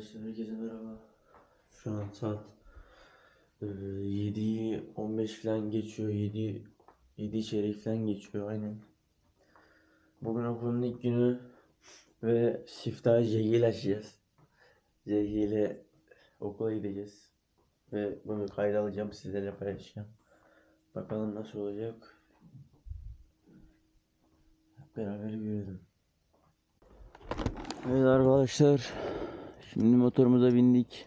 Arkadaşlar herkese merhaba. Şu an saat e, 7'yi 15 falan geçiyor. 7 7 çeyrek falan geçiyor aynen. Bugün okulun ilk günü ve siftahı JG açacağız. İle okula gideceğiz. Ve bunu kayda alacağım sizlerle paylaşacağım. Bakalım nasıl olacak. Beraber görelim. Evet arkadaşlar. Şimdi motorumuza bindik.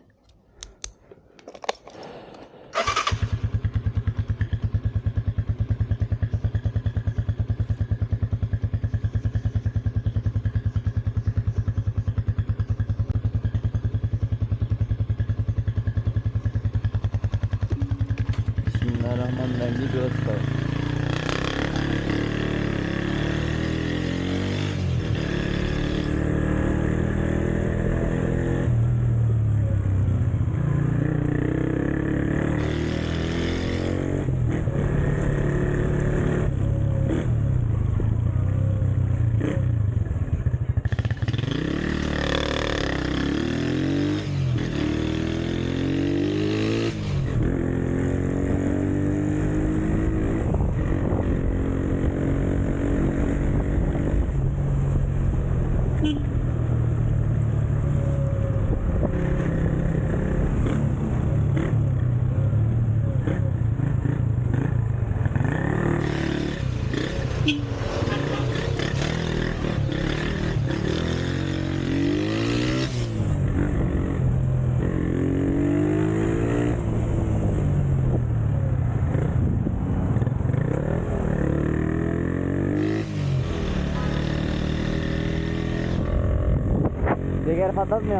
Bismillahirrahmanirrahim. Gidiyoruz bakalım.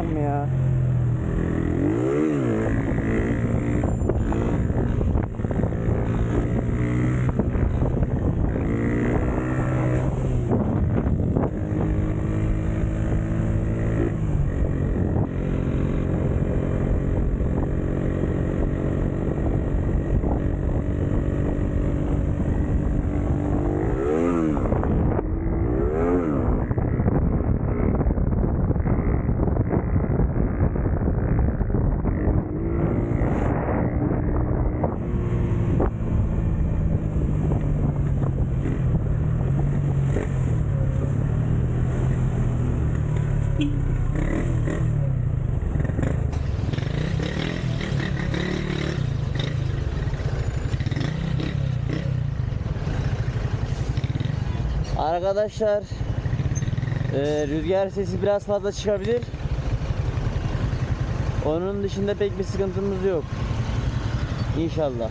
Mı ya? Arkadaşlar e, rüzgar sesi biraz fazla çıkabilir. Onun dışında pek bir sıkıntımız yok. İnşallah.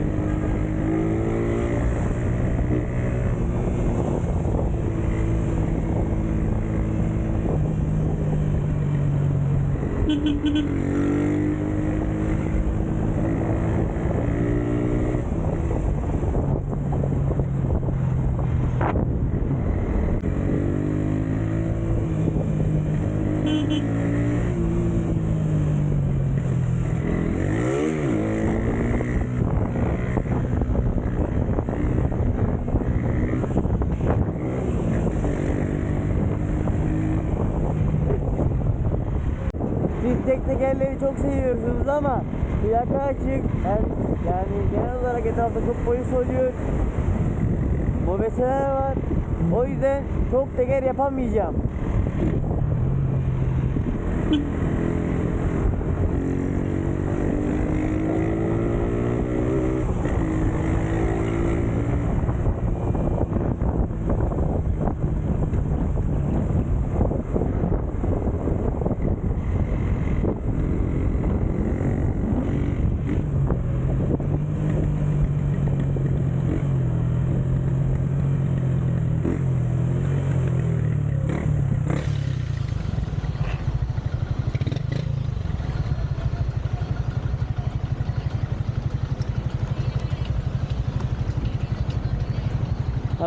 tek tekerleri çok seviyorsunuz ama plaka açık. Yani, yani genel olarak etrafta çok polis oluyor. Mobeseler var. O yüzden çok teker yapamayacağım.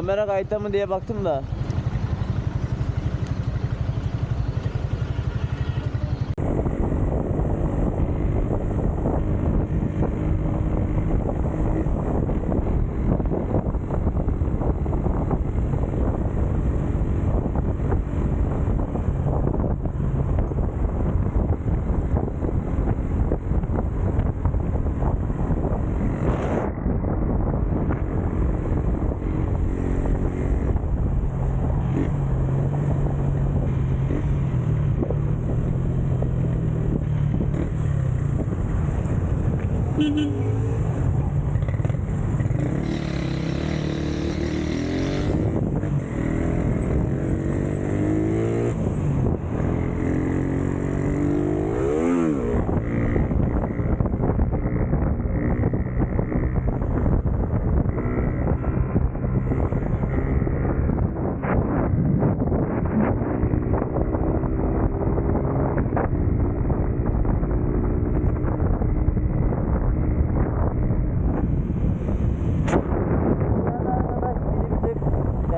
Kamera kayıtta mı diye baktım da.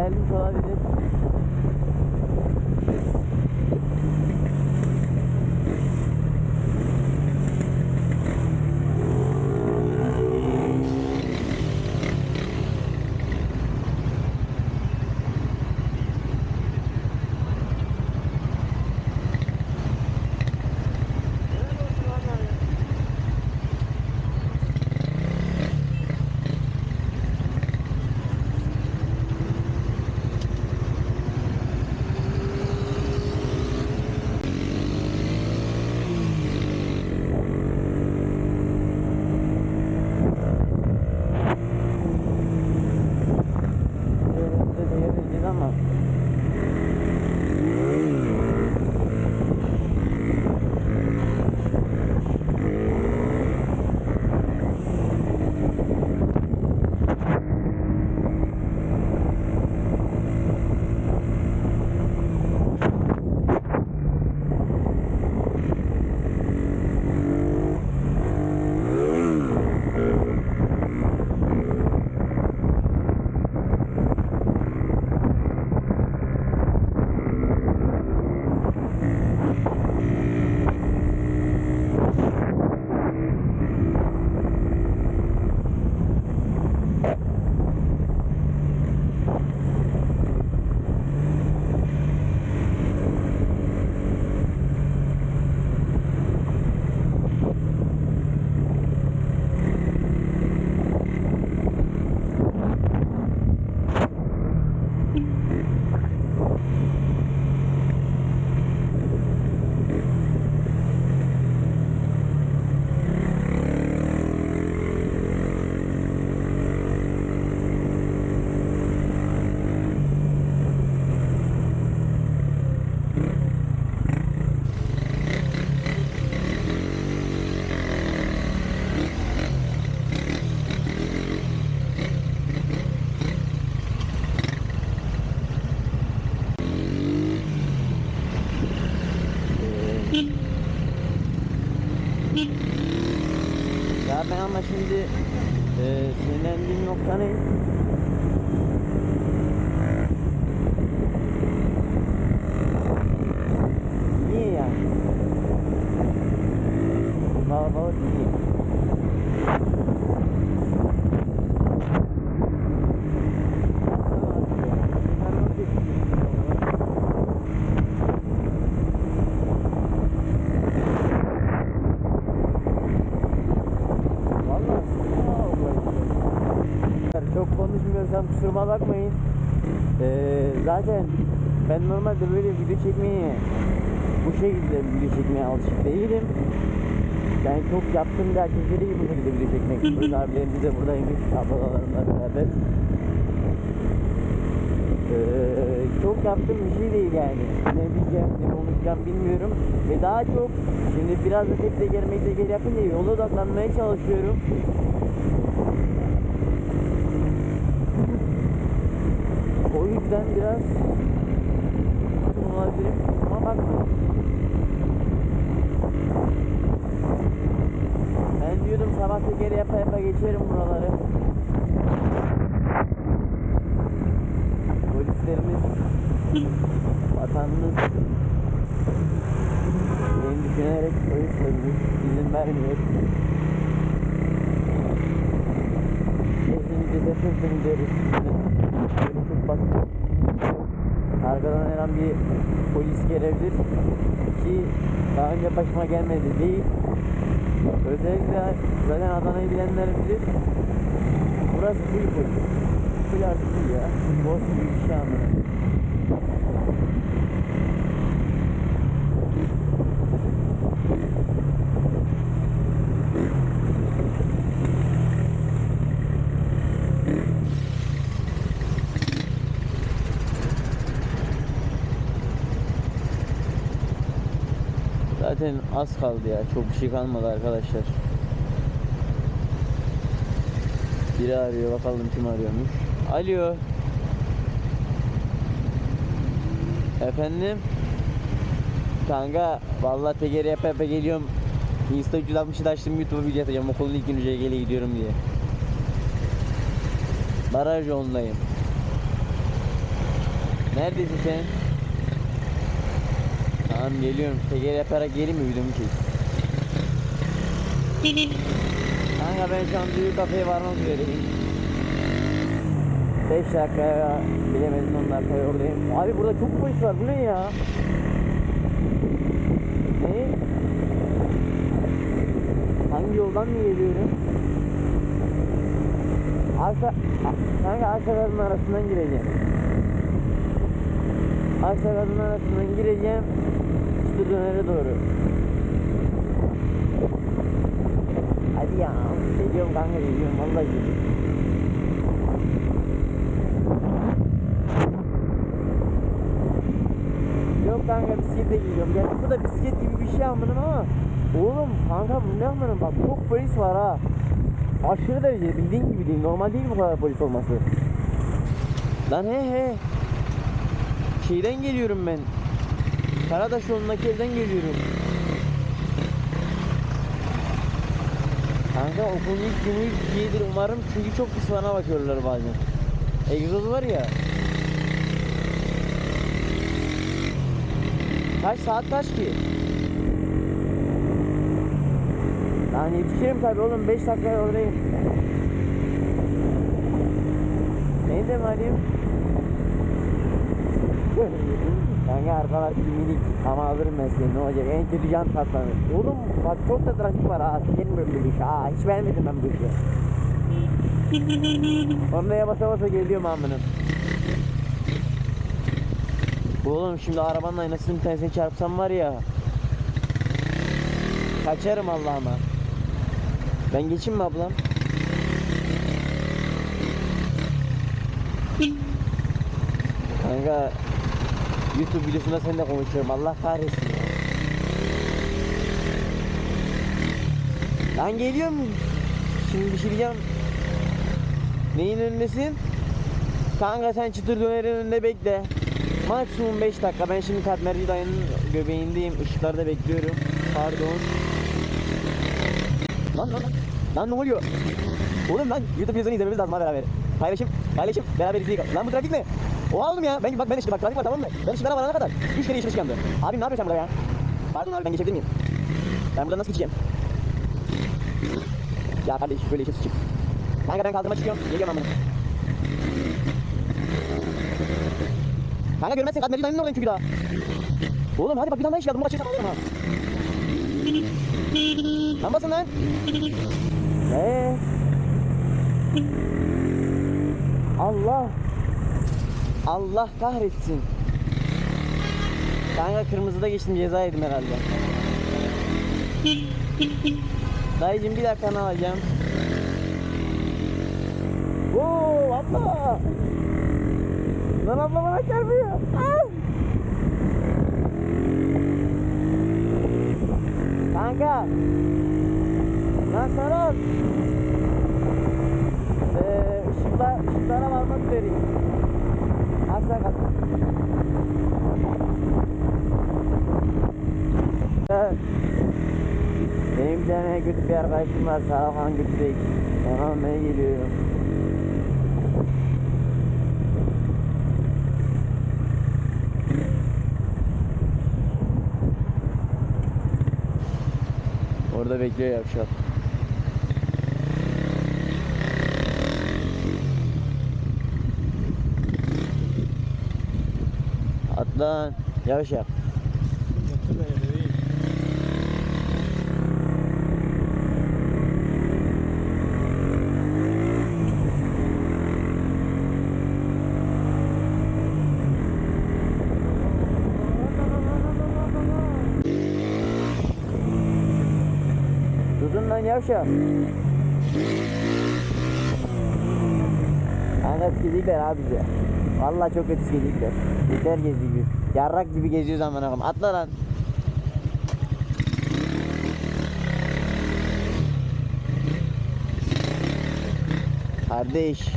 Gelmiş olabilir. Ben ama şimdi e, sinirlendiğim nokta ne? Kusuruma bakmayın. Ee, zaten ben normalde böyle video çekmeye bu şekilde video çekmeye alışık değilim. Ben çok herkese değil bu şekilde video çekmek. Öz abilerimiz de buradaymış. Ablalarımla beraber. Ee, çok yaptığım bir şey değil yani. Ne diyeceğim, ne konuşacağım bilmiyorum. Ve daha çok şimdi biraz da tek teker mek teker yapınca yola odaklanmaya çalışıyorum. O yüzden biraz olabilirim ama bakma. Ben diyordum sabah teker yapa yapa geçerim buraları. Polislerimiz, vatanımız beni düşünerek polislerimiz izin vermiyor. Kesinlikle de sırtını deriz. Böyle çok basit. Arkadan her an bir polis gelebilir ki daha önce başıma gelmedi değil. Özellikle zaten Adana'yı bilenler bilir. Burası full polis. Full artık full ya. Boş bir şey anlamadım. Zaten az kaldı ya. Çok bir şey kalmadı arkadaşlar. Biri arıyor. Bakalım kim arıyormuş. Alo. Efendim? Kanka vallahi tekeri yapa yapa geliyorum. Insta 360'da açtım YouTube'a video atacağım. Okulun ilk günü CG'le gidiyorum diye. Baraj yolundayım. Neredesin sen? Tamam geliyorum. Teker yaparak geleyim mi videomu çek? Kanka ben şu an büyük kafeye varmak üzereyim. 5 dakikaya bilemedim 10 dakikaya oradayım. Abi burada çok polis var. Bu ne ya? Ne? Hangi yoldan mı geliyorum? Arka, a- kanka arkaların arasından gireceğim. Arkaların arasından gireceğim. Çıtır dönere doğru. Hadi ya. Geliyorum kanka geliyorum. Vallahi geliyorum. Yok kanka bisiklete gidiyorum. Gerçi bu da bisiklet gibi bir şey amınım ama Oğlum kanka bu ne amınım bak çok polis var ha. Aşırı derece bildiğin gibi değil. Normal değil bu kadar polis olması. Lan he he. Şeyden geliyorum ben. Karadaş yolundaki evden geliyorum. Kanka okulun ilk günü iyidir umarım çünkü çok pis bana bakıyorlar bazen. Egzoz var ya. Kaç saat kaç ki? Lan yetişirim tabi oğlum 5 dakikaya oradayım. Neydi Malim? Kanka arkalar minik ama alırım ben seni ne olacak en kötü can tatlanır. Oğlum bak çok da trafik var ha. Gelmiyorum bu işe ha. Hiç beğenmedim ben bu işi. Oraya basa basa geliyorum amınım. Oğlum şimdi arabanın aynasının tanesini çarpsam var ya. Kaçarım Allah'ıma. Ben geçeyim mi ablam? Kanka YouTube videosunda seninle konuşuyorum. Allah kahretsin. Ben geliyorum. Şimdi bir şey diyeceğim. Neyin önündesin? Kanka sen çıtır dönerin önünde bekle. Maksimum 5 dakika. Ben şimdi Katmerci dayının göbeğindeyim. Işıklarda bekliyorum. Pardon. Lan lan lan. Lan ne oluyor? Oğlum lan YouTube videosunu izlememiz lazım beraber. Paylaşım, paylaşım, beraber izleyelim. Lan bu trafik ne? Oha oğlum ya. Ben bak ben işte bak trafik var tamam mı? Ben işimden varana kadar 3 kere yeşil ışık yandı. Abim ne yapıyorsun sen burada ya? Pardon abi ben geçebilir miyim? Ben buradan nasıl geçeceğim? Ya kardeş böyle yeşil ışık. Kanka ben kaldırıma çıkıyorum. Geliyorum ben bunu. Kanka görmezsen Katmerci dayının oradayım çünkü daha. Oğlum hadi bak bir tane daha iş geldi. Bunu başlayacağım alırım ha. Lan basın lan. Eee? Allah. Allah kahretsin. Kanka kırmızıda geçtim ceza yedim herhalde. Dayıcım bir dakikanı alacağım. Oo abla. Lan abla bana çarpıyor. Ah! Kanka. Lan Serhat. Ee, ışıklar, varmak üzereyim. Asla kalk. Benim bir tane kötü bir arkadaşım var. Sarıhan Gülbek. Ona almaya geliyorum. Orada bekliyor yavşak. Atlan. Yavşak. Tutun lan yavşak. Kanka sikecekler abi bize. Vallahi çok kötü sikecekler. Yeter geziyor gibi. Yarrak gibi geziyoruz aman akım. Atla lan. Kardeş.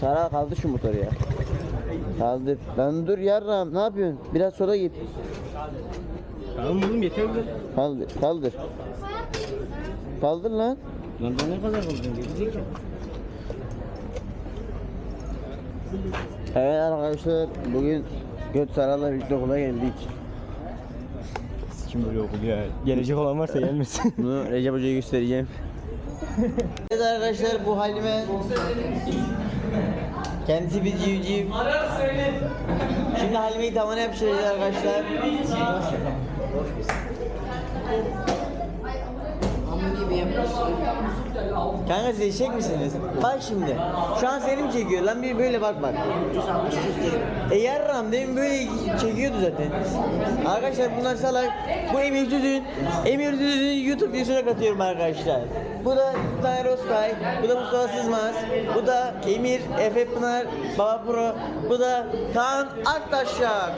Sara kaldı şu motoru ya. Kaldır. Lan dur yarram ne yapıyorsun? Biraz sola git. Tamam oğlum yeter mi? Kaldır. Kaldır. Kaldır lan. Lan daha ne kadar kalacağım gerizekalı. Evet arkadaşlar bugün Göt Saral'la birlikte okula geldik. Kim böyle okul ya? Gelecek olan varsa gelmesin. Bunu Recep Hoca'ya göstereceğim. evet arkadaşlar bu halime Kendisi bir civciv. Şimdi Halime'yi tavana yapıştıracağız arkadaşlar. Kanka siz eşek misiniz? Bak şimdi. Şu an seni mi çekiyor lan bir böyle bak bak. E yarram demin böyle çekiyordu zaten. Arkadaşlar bunlar salak. Bu Emir Düdün. Emir Düdün'ü YouTube videosuna katıyorum arkadaşlar. Bu da Taner Özkay. Bu da Mustafa Sızmaz. Bu da Emir, Efe Pınar, Baba Pro. Bu da Kaan Aktaşak.